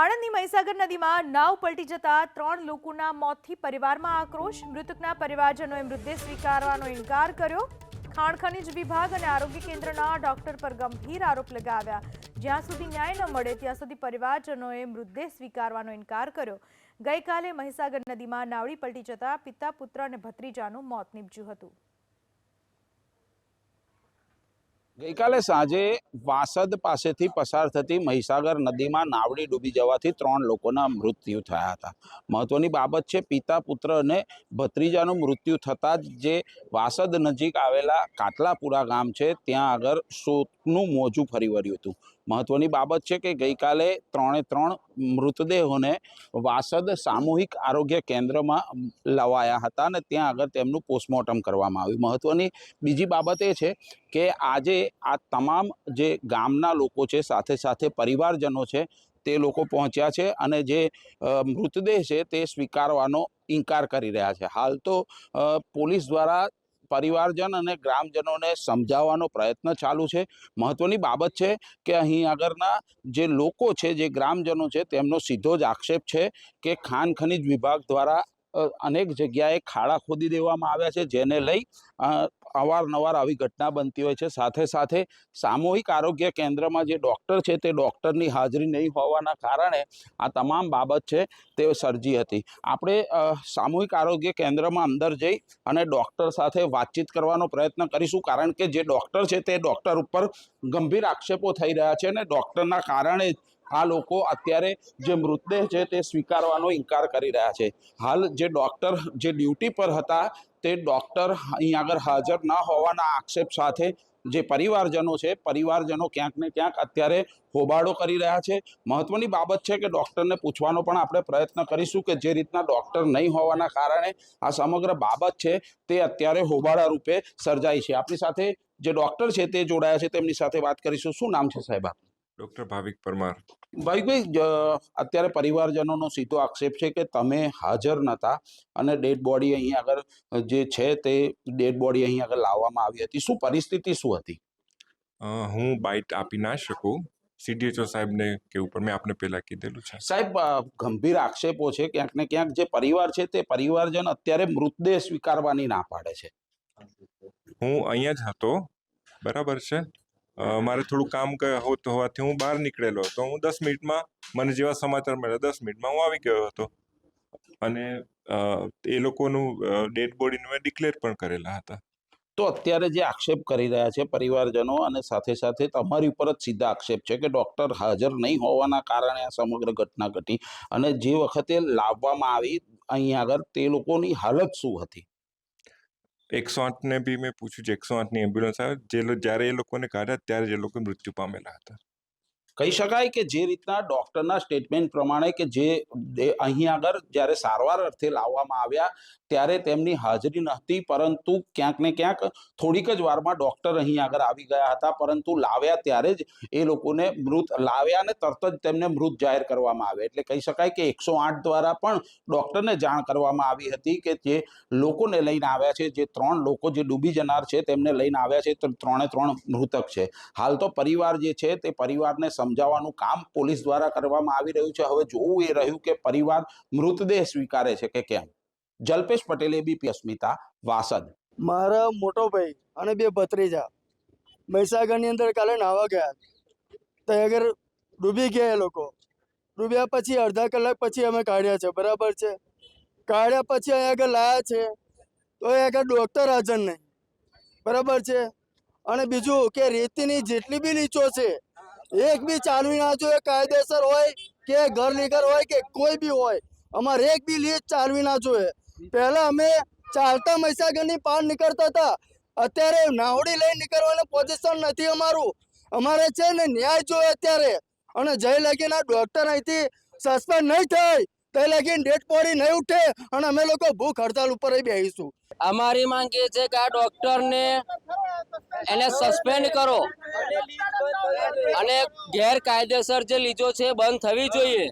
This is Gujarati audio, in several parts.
આણંદની મહીસાગર નદીમાં નાવ પલટી જતા ત્રણ લોકોના મોતથી પરિવારમાં આક્રોશ. મૃતકના પરિવારજનોએ મૃતદેહ સ્વીકારવાનો ઇનકાર કર્યો. ખાણ ખનિજ વિભાગ અને આરોગ્ય કેન્દ્રના ડોક્ટર પર ગંભીર આરોપ લગાવ્યા. જ્યાં સુધી ન્યાય ન મળે, ત્યાં સુધી પરિવારજનોએ મૃતદેહ સ્વીકારવાનો ઇનકાર કર્યો. ગઈકાલે મહીસાગર નદીમાં નાવડી પલટી જતા પિતા, પુત્ર અને ભત્રીજાનું મોત નીપજ્યું હતું. ગઈકાલે સાંજે વાસદ પાસેથી પસાર થતી મહીસાગર નદીમાં નાવડી ડૂબી જવાથી ત્રણ લોકોના મૃત્યુ થયા હતા. મહત્વની બાબત છે, પિતા, પુત્ર અને ભત્રીજાનું મૃત્યુ થતાં જ જે વાસદ નજીક આવેલા કાટલાપુરા ગામ છે, ત્યાં આગળ શોકનું મોજું ફરી વળ્યું હતું. મહત્વની બાબત છે કે ગઈકાલે ત્રણે ત્રણ મૃતદેહોને વાસદ સામૂહિક આરોગ્ય કેન્દ્રમાં લવાયા હતા અને ત્યાં આગળ તેમનું પોસ્ટમોર્ટમ કરવામાં આવ્યું. મહત્વની બીજી બાબત એ છે કે આજે આ તમામ જે ગામના લોકો છે, સાથે સાથે પરિવારજનો છે, તે લોકો પહોંચ્યા છે અને જે મૃતદેહ છે તે સ્વીકારવાનો ઇનકાર કરી રહ્યા છે. હાલ તો પોલીસ દ્વારા પરિવારજન અને ગ્રામજનોને સમજાવવાનો પ્રયત્ન ચાલુ છે. મહત્વની બાબત છે કે અહીં આગળના જે લોકો છે, જે ગ્રામજનો છે, તેમનો સીધો જ આક્ષેપ છે કે ખાન ખનીજ વિભાગ દ્વારા અનેક જગ્યાએ ખાડા ખોદી દેવામાં આવ્યા છે, જેને લઈ અવારનવાર આવી ઘટના બનતી હોય છે. સાથે સાથે સામૂહિક આરોગ્ય કેન્દ્રમાં જે ડૉક્ટર છે તે ડૉક્ટરની હાજરી નહીં હોવાના કારણે આ તમામ બાબત છે તે સર્જી હતી. આપણે સામૂહિક આરોગ્ય કેન્દ્રમાં અંદર જઈ અને ડૉક્ટર સાથે વાતચીત કરવાનો પ્રયત્ન કરીશું. કારણ કે જે ડૉક્ટર છે તે ડૉક્ટર ઉપર ગંભીર આક્ષેપો થઈ રહ્યા છે અને ડૉક્ટરના કારણે આ લોકો અત્યારે જે મૃતદેહ છે તે સ્વીકારવાનો ઇનકાર કરી રહ્યા છે. હાલ જે ડૉક્ટર, જે ડ્યુટી પર હતા, તે ડૉક્ટર અહીં આગળ હાજર ન હોવાના આક્ષેપ સાથે જે પરિવારજનો છે, પરિવારજનો ક્યાંક ને ક્યાંક અત્યારે હોબાળો કરી રહ્યા છે. મહત્વની બાબત છે કે ડૉક્ટરને પૂછવાનો પણ આપણે પ્રયત્ન કરીશું કે જે રીતના ડૉક્ટર નહીં હોવાના કારણે આ સમગ્ર બાબત છે તે અત્યારે હોબાળા રૂપે સર્જાઈ છે. આપણી સાથે જે ડૉક્ટર છે તે જોડાયા છે. તેમની સાથે વાત કરીશું. શું નામ છે સાહેબ આપનું? ડૉક્ટર ભાવિક પરમાર. ભાઈભાઈ અત્યારે પરિવારજનોનો સીધો આક્ષેપ છે કે તમે હાજર નહોતા અને ડેડ બોડી અહીં આગળ જે છે તે ડેડ બોડી અહીં આગળ લાવવામાં આવી હતી. શું પરિસ્થિતિ શું હતી? હું બાઇટ આપી ના શકું. સીડીએચઓ સાહેબને કેવું પણ મેં આપને પહેલાં કીધેલું છે. સાહેબ ગંભીર આક્ષેપો છે. ક્યાંક ને ક્યાંક જે પરિવાર છે તે પરિવારજન અત્યારે મૃતદેહ સ્વીકારવાની ના પાડે છે. હું અહીંયા જ હતો. બરાબર છે? મારે થોડું કામ હોત, હોવાથી હું બહાર નીકળેલો હતો. હું દસ મિનિટમાં, મને જેવા સમાચાર મળ્યા, દસ મિનિટમાં હું આવી ગયો હતો. અને એ લોકોનું ડેડ બોડીનું મેં ડિક્લેર પણ કરેલા હતા. તો અત્યારે જે આક્ષેપ કરી રહ્યા છે પરિવારજનો અને સાથે સાથે તમારી ઉપર જ સીધા આક્ષેપ છે કે ડૉક્ટર હાજર નહીં હોવાના કારણે આ સમગ્ર ઘટના ઘટી. અને જે વખતે લાવવામાં આવી, અહીં આગળ તે લોકોની હાલત શું હતી? એકસો આઠને બી મેં પૂછ્યું છે એકસો આઠની એમ્બ્યુલન્સ આવે, જે જ્યારે એ લોકોને કાઢ્યા, ત્યારે જે લોકો મૃત્યુ પામેલા હતા. કહી શકાય કે જે રીતના ડૉક્ટરના સ્ટેટમેન્ટ પ્રમાણે કે જે અહીં આગળ જ્યારે સારવાર અર્થે લાવવામાં આવ્યા ત્યારે તેમની હાજરી નહોતી પરંતુ ક્યાંક ને ક્યાંક થોડીક જ વારમાં ડૉક્ટર અહીં આગળ આવી ગયા હતા પરંતુ લાવ્યા ત્યારે જ એ લોકોને મૃત લાવ્યા અને તરત જ તેમને મૃત જાહેર કરવામાં આવે એટલે કહી શકાય કે એકસો આઠ દ્વારા પણ ડૉક્ટરને જાણ કરવામાં આવી હતી કે જે લોકોને લઈને આવ્યા છે જે ત્રણ લોકો જે ડૂબી જનાર છે તેમને લઈને આવ્યા છે તો ત્રણે ત્રણ મૃતક છે. હાલ તો પરિવાર જે છે તે પરિવારને સમજાવવાનું કામ પોલીસ દ્વારા કરવામાં આવી રહ્યું છે. હવે જોવું એ રહ્યું કે પરિવાર મૃતદેહ સ્વીકારે છે કે કેમ? જલ્પેશ પટેલ એબીપી અસ્મિતા, વાસદ. મારા મોટો ભાઈ અને બે ભત્રીજા મહીસાગરની અંદર કાલે નાવા ગયા. તો આગળ ડૂબી ગયા એ લોકો. ડૂબ્યા પછી અડધા કલાક પછી અમે કાઢ્યા છે. બરાબર છે? કાઢ્યા પછી અહીંયા આગળ લાયા છે. તો એ આગળ ડૉક્ટર હાજર નહીં. બરાબર છે? અને બીજું કે રેતીની જેટલી બી લીચો છે એક બી ચાલવી ના જોઈએ, કાયદેસર હોય કે ઘર નીકળ હોય કે કોઈ બી હોય, અમારે એક બી લીજ ચાલવી ના જોઈએ. પહેલા અમે ચાલતા મહીસાગરની પાર નીકળતા હતા. અત્યારે નાવડી લઈને નીકળવાનું પોઝિશન નથી અમારું. અમારે છે ને ન્યાય જોઈએ અત્યારે. અને જય લગીના ડોક્ટર અહીંથી સસ્પેન્ડ નહીં થાય. તે લગીન ડેડ બોડી નહીં ઉઠે અને અમે લોકો ભૂખ હડતાલ ઉપર બેસીશું અમારી માંગ એ છે કે આ ડોક્ટરને એને સસ્પેન્ડ કરો અને ગેરકાયદેસર જે લીધો છે બંધ થવી જોઈએ.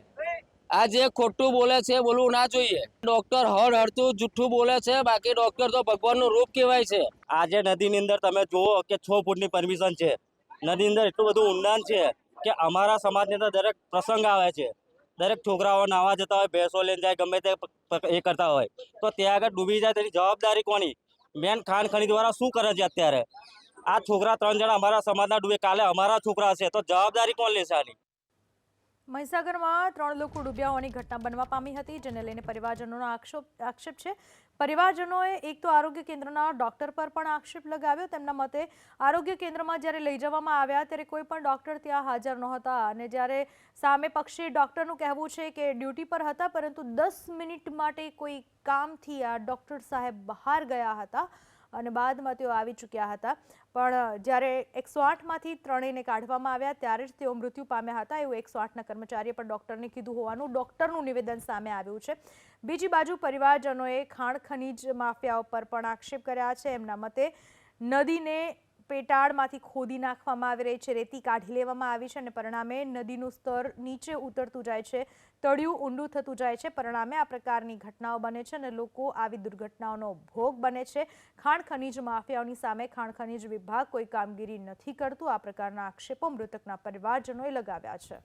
આ જે ખોટું બોલે છે બોલવું ના જોઈએ. ડોક્ટર હળ હળતું જુઠ્ઠું બોલે છે બાકી ડોક્ટર તો ભગવાનનું રૂપ કહેવાય છે. આજે નદીની અંદર તમે જુઓ કે છ ફૂટની પરમિશન છે. નદીની અંદર એટલું બધું ઊંડાણ છે કે અમારા સમાજની અંદર દરેક પ્રસંગ આવે છે. દરેક છોકરાઓ નાવા જતા હોય, ભેંસો લઈને જાય, ગમે તે એ કરતા હોય. તો ત્યાં આગળ ડૂબી જાય તેની જવાબદારી કોની? મેન ખાણ ખણી દ્વારા શું કરે છે અત્યારે? આ છોકરા ત્રણ જણા અમારા સમાજના ડૂબે. કાલે અમારા છોકરા છે, તો જવાબદારી કોણ લેશે આની? મહીસાગરમાં ત્રણ લોકો ડૂબ્યા હોવાની ઘટના બનવા પામી હતી, જેને લઈને પરિવારજનોનો આક્ષેપ આક્ષેપ છે. પરિવારજનોએ એક તો આરોગ્ય કેન્દ્રના ડોક્ટર પર પણ આક્ષેપ લગાવ્યો. તેમના મતે આરોગ્ય કેન્દ્રમાં જ્યારે લઈ જવામાં આવ્યા ત્યારે કોઈ પણ ડોક્ટર ત્યાં હાજર નહોતા. અને જ્યારે સામે પક્ષે ડોક્ટરનું કહેવું છે કે ડ્યુટી પર હતા, પરંતુ દસ મિનિટ માટે કોઈ કામથી આ ડોક્ટર સાહેબ બહાર ગયા હતા. અને બાદમાં તેઓ આવી ચૂક્યા હતા. પણ જ્યારે એકસો આઠમાંથી ત્રણેયને કાઢવામાં આવ્યા, ત્યારે જ તેઓ મૃત્યુ પામ્યા હતા. એવું એકસો આઠના કર્મચારીએ પણ ડૉક્ટરને કીધું હોવાનું ડૉક્ટરનું નિવેદન સામે આવ્યું છે. બીજી બાજુ પરિવારજનોએ ખાણ ખનીજ માફિયા ઉપર પણ આક્ષેપ કર્યા છે. એમના મતે નદીને પેટાળમાંથી ખોદી નાખવામાં આવી રહી છે, રેતી કાઢી લેવામાં આવી છે અને પરિણામે નદીનું સ્તર નીચે ઉતરતું જાય છે, તળિયું ઊંડું થતું જાય છે. પરિણામે આ પ્રકારની ઘટનાઓ બને છે અને લોકો આવી દુર્ઘટનાઓનો ભોગ બને છે. ખાણ ખનીજ માફિયાઓની સામે ખાણ ખનીજ વિભાગ કોઈ કામગીરી નથી કરતું. આ પ્રકારના આક્ષેપો મૃતકના પરિવારજનોએ લગાવ્યા છે.